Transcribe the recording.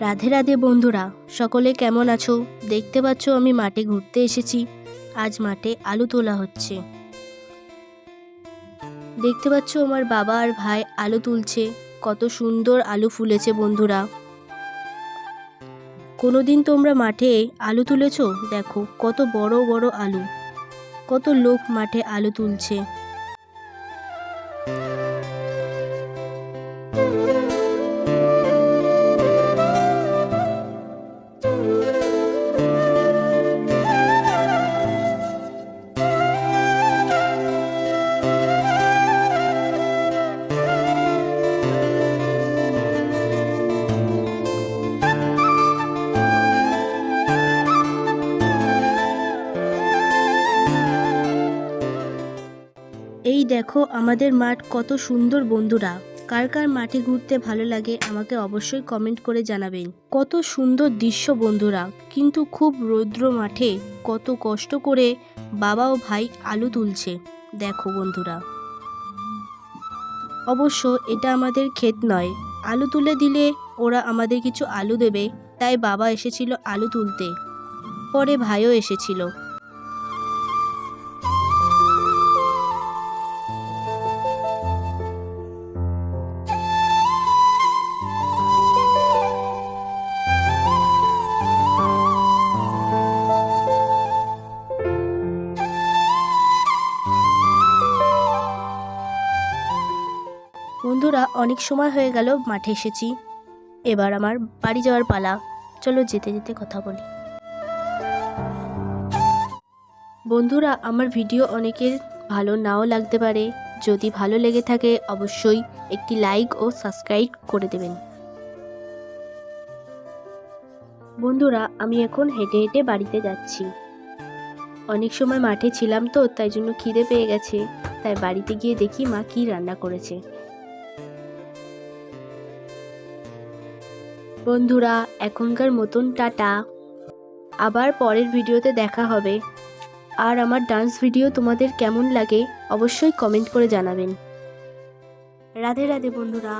রাধে রাধে বন্ধুরা, সকলে কেমন আছো? দেখতে পাচ্ছ আমি মাঠে ঘুরতে এসেছি। আজ মাঠে আলু তোলা হচ্ছে। দেখতে পাচ্ছ আমার বাবা আর ভাই আলু তুলছে। কত সুন্দর আলু ফুলেছে বন্ধুরা। কোনোদিন তোমরা মাঠে আলু তুলেছো? দেখো, কত বড় বড় আলু। কত লোক মাঠে আলু তুলছে। এই দেখো আমাদের মাঠ কত সুন্দর বন্ধুরা। কার কার মাঠে ঘুরতে ভালো লাগে আমাকে অবশ্যই কমেন্ট করে জানাবেন। কত সুন্দর দৃশ্য বন্ধুরা, কিন্তু খুব রৌদ্র মাঠে কত কষ্ট করে বাবা ও ভাই আলু তুলছে। দেখো বন্ধুরা। অবশ্য এটা আমাদের ক্ষেত নয়, আলু তুলে দিলে ওরা আমাদের কিছু আলু দেবে, তাই বাবা এসেছিল আলু তুলতে। পরে ভাইও এসেছিল। বন্ধুরা, অনেক সময় হয়ে গেল, মাঠে এসেছি। এবার আমার বাড়ি যাওয়ার পালা। চলো যেতে যেতে কথা বলি। বন্ধুরা, আমার ভিডিও অনেকের ভালো নাও লাগতে পারে। যদি ভালো লেগে থাকে, অবশ্যই একটি লাইক ও সাবস্ক্রাইব করে দেবেন। বন্ধুরা, আমি এখন হেঁটে হেঁটে বাড়িতে যাচ্ছি। অনেক সময় মাঠে ছিলাম তো, তাই জন্য খিদে পেয়ে গেছে। তাই বাড়িতে গিয়ে দেখি মা কী রান্না করেছে। বন্ধুরা, এখনকার মতন টাটা। আবার পরের ভিডিওতে দেখা হবে। আর আমার ডান্স ভিডিও তোমাদের কেমন লাগে অবশ্যই কমেন্ট করে জানাবেন। রাধে রাধে বন্ধুরা।